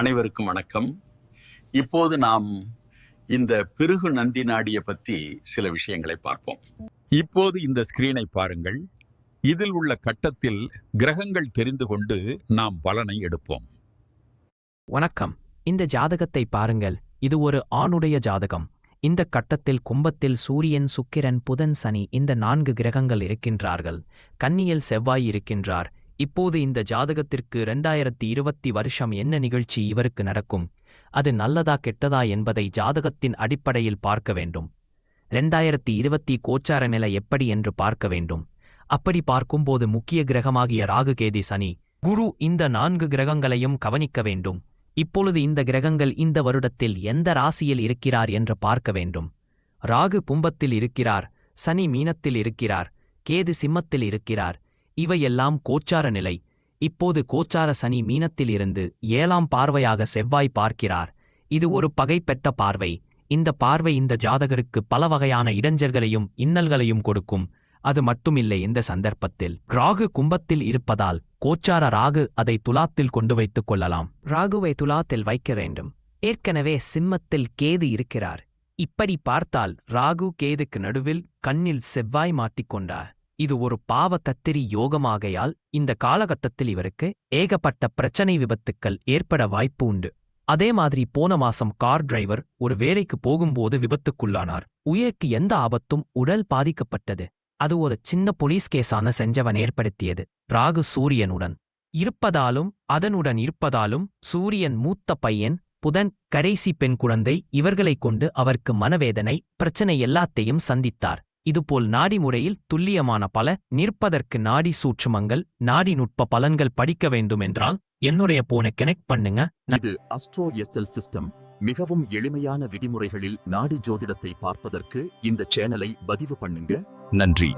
அனைவருக்கும் வணக்கம். இப்போது நாம் இந்த பிருகு நந்தி நாடிய பத்தி சில விஷயங்களை பார்ப்போம். இப்போது இந்த ஸ்கிரீனை பாருங்கள். இதில் உள்ள கட்டத்தில் கிரகங்கள் தெரிந்து கொண்டு நாம் பலனை எடுப்போம். வணக்கம். இந்த ஜாதகத்தை பாருங்கள். இது ஒரு ஆணுடைய ஜாதகம். இந்த கட்டத்தில் கும்பத்தில் சூரியன் சுக்கிரன் புதன் சனி இந்த நான்கு கிரகங்கள் இருக்கின்றார்கள். கன்னியில் செவ்வாய் இருக்கின்றார். இப்போது இந்த ஜாதகத்திற்கு இரண்டாயிரத்தி இருபத்தி வருஷம் என்ன நிகழ்ச்சி இவருக்கு நடக்கும்? அது நல்லதா கெட்டதா என்பதை ஜாதகத்தின் அடிப்படையில் பார்க்க வேண்டும். ரெண்டாயிரத்தி இருபத்தி கோச்சார நிலை எப்படி என்று பார்க்க வேண்டும். அப்படி பார்க்கும்போது முக்கிய கிரகமாகிய ராகு கேதி சனி குரு இந்த நான்கு கிரகங்களையும் கவனிக்க வேண்டும். இப்பொழுது இந்த கிரகங்கள் இந்த வருடத்தில் எந்த ராசியில் இருக்கிறார் என்று பார்க்க வேண்டும். ராகு பும்பத்தில் இருக்கிறார் சனி மீனத்தில் இருக்கிறார் கேது சிம்மத்தில் இருக்கிறார் இவையெல்லாம் கோச்சார நிலை. இப்போது கோச்சார சனி மீனத்தில் இருந்து ஏழாம் பார்வையாக செவ்வாய் பார்க்கிறார். இது ஒரு பகைப்பெற்ற பார்வை. இந்த பார்வை இந்த ஜாதகருக்கு பல வகையான இடைஞ்சல்களையும் இன்னல்களையும் கொடுக்கும். அது மட்டுமில்லை இந்த சந்தர்ப்பத்தில். ராகு கும்பத்தில் இருப்பதால் கோச்சார ராகு அதை துலாத்தில் கொண்டு வைத்துக் கொள்ளலாம். ராகுவை துலாத்தில் வைக்க வேண்டும். ஏற்கனவே சிம்மத்தில் கேது இருக்கிறார். இப்படி பார்த்தால் ராகு கேதுக்கு நடுவில் கண்ணில் செவ்வாய் மாட்டிக்கொண்டார். இது ஒரு பாவ தத்திரி யோகமாகையால் இந்த காலகட்டத்தில் இவருக்கு ஏகப்பட்ட பிரச்சனை விபத்துக்கள் ஏற்பட வாய்ப்பு உண்டு. அதே மாதிரி போன மாசம் கார் டிரைவர் ஒரு வேலைக்கு போகும்போது விபத்துக்குள்ளானார். உயிருக்கு எந்த ஆபத்தும் உடல் பாதிக்கப்பட்டது. அது ஒரு சின்ன போலீஸ் கேஸான செஞ்சவன் ஏற்படுத்தியது. ராகு சூரியனுடன். இருப்பதாலும் அதனுடன் இருப்பதாலும் சூரியன் மூத்த பையன் புதன் கடைசி பெண் குழந்தை இவர்களைக் கொண்டு அவருக்கு மனவேதனை பிரச்சனை எல்லாத்தையும் சந்தித்தார். இதுபோல் நாடி முறையில் துல்லியமான பல நிற்பதற்கு நாடி சூட்சுமங்கள் நாடி நுட்ப பலன்கள் படிக்க வேண்டுமென்றால் என்னுடைய போனை கனெக்ட் பண்ணுங்க. இது அஸ்ட்ரோ எஸ்எல் சிஸ்டம் மிகவும் எளிமையான விதிமுறைகளில் நாடி ஜோதிடத்தை பார்ப்பதற்கு இந்த சேனலை பதிவு பண்ணுங்க. நன்றி.